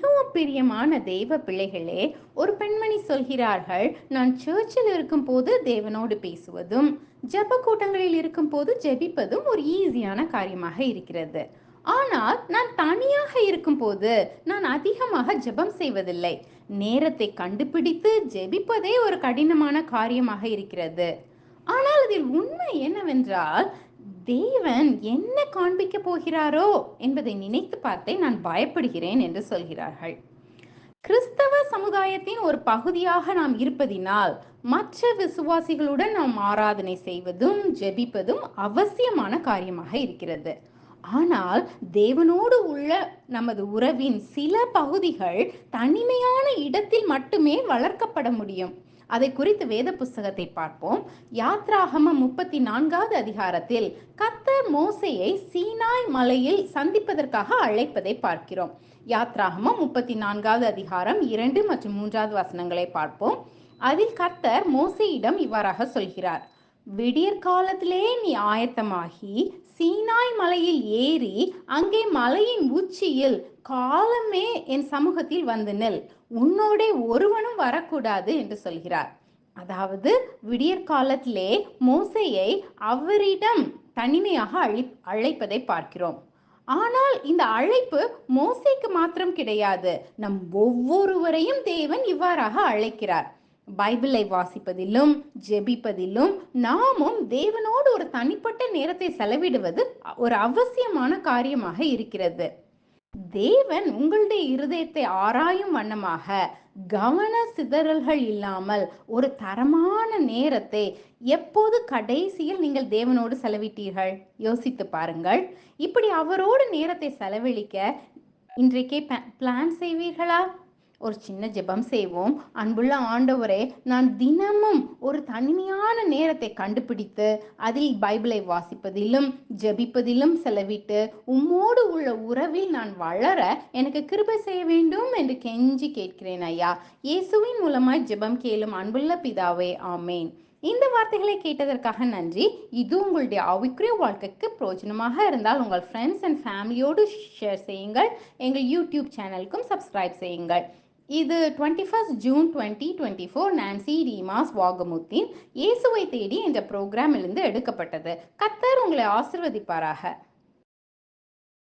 மிகவும் பிரியமான தெய்வ பிள்ளைகளே ஒரு பெண்மணி சொல்கிறார்கள் நான் சர்ச்சில் இருக்கும்போது தேவனோடு பேசுவதும் ஜப கூட்டங்களில் இருக்கும்போது ஜெபிப்பதும் ஒரு ஈஸியான காரியமாக இருக்கிறது. ஆனால் நான் தனியாக இருக்கும்போது நான் அதிகமாக ஜெபம் செய்வதில்லை. நேரத்தை கண்டுபிடித்து ஜெபிப்பதே ஒரு கடினமான காரியமாக இருக்கிறது. ஆனால் அதில் உண்மை என்னவென்றால் தேவன் என்ன காண்பிக்க போகிறாரோ என்பதை நினைத்து பார்த்தே நான் பயப்படுகிறேன் என்று சொல்கிறார்கள். கிறிஸ்தவ சமுதாயத்தின் ஒரு பகுதியாக நாம் இருப்பதினால் மற்ற விசுவாசிகளுடன் நாம் ஆராதனை செய்வதும் ஜெபிப்பதும் அவசியமான காரியமாக இருக்கிறது. ஆனால் தேவனோடு உள்ள நமது உறவின் சில பகுதிகள் தனிமையான இடத்தில் மட்டுமே வளர்க்கப்பட முடியும். அதை குறித்து வேத புஸ்தகத்தை பார்ப்போம். யாத்ராகம முப்பத்தி நான்காவது அதிகாரத்தில் கத்தர் மோசையை சீனாய் மலையில் சந்திப்பதற்காக அழைப்பதை பார்க்கிறோம். யாத்ராகமம் முப்பத்தி நான்காவது அதிகாரம் இரண்டு மற்றும் மூன்றாவது வசனங்களை பார்ப்போம். அதில் கர்த்தர் மோசையிடம் இவ்வாறாக சொல்கிறார். விடியற் காலத்திலே நீ ஆயத்தமாகி சீனாய் மலையில் ஏறி அங்கே மலையின் உச்சியில் காலமே என் சமூகத்தில் வந்து நெல். உன்னோடே ஒருவனும் வரக்கூடாது என்று சொல்கிறார். அதாவது விடியற் காலத்திலே மோசையை அவரிடம் தனிமையாக அழி அழைப்பதை பார்க்கிறோம். ஆனால் இந்த அழைப்பு மோசைக்கு மாத்திரம் கிடையாது. நம் ஒவ்வொருவரையும் தேவன் இவ்வாறாக அழைக்கிறார். பைபிளை வாசிப்பதிலும் ஜெபிப்பதிலும் நாமும் தேவனோடு ஒரு தனிப்பட்ட நேரத்தை செலவிடுவது ஒரு அவசியமான காரியமாக இருக்கிறது. தேவன் உங்களுடைய இருதயத்தை ஆராயும் வண்ணமாக கவன சிதறல்கள் இல்லாமல் ஒரு தரமான நேரத்தை எப்போது கடைசியில் நீங்கள் தேவனோடு செலவிட்டீர்கள்? யோசித்து பாருங்கள். இப்படி அவரோடு நேரத்தை செலவழிக்க இன்றைக்கே பிளான் செய்வீர்களா? ஒரு சின்ன ஜெபம் செய்வோம். அன்புள்ள ஆண்டவரே நான் தினமும் ஒரு தனிமையான நேரத்தை கண்டுபிடித்து அதில் பைபிளை வாசிப்பதிலும் ஜெபிப்பதிலும் செலவிட்டு உம்மோடு உள்ள உறவில் நான் வளர எனக்கு கிருபை செய்ய வேண்டும் என்று கெஞ்சி கேட்கிறேன் ஐயா. இயேசுவின் மூலமாய் ஜெபம் கேளும் அன்புள்ள பிதாவே ஆமேன். இந்த வார்த்தைகளை கேட்டதற்காக நன்றி. இது உங்களுடைய ஆவிக்குரிய வாழ்க்கைக்கு பிரயோஜனமாக இருந்தால் உங்கள் ஃப்ரெண்ட்ஸ் அண்ட் ஃபேமிலியோடு ஷேர் செய்யுங்கள். எங்கள் யூடியூப் சேனலுக்கும் சப்ஸ்கிரைப் செய்யுங்கள். இது twenty first June twenty twenty four Nancy ரீமாஸ் வாகமுத்தின் இயேசுவை தேடி என்ற ப்ரோக்ராமிலிருந்து எடுக்கப்பட்டது. கத்தர் உங்களை ஆசிர்வதிப்பாராக.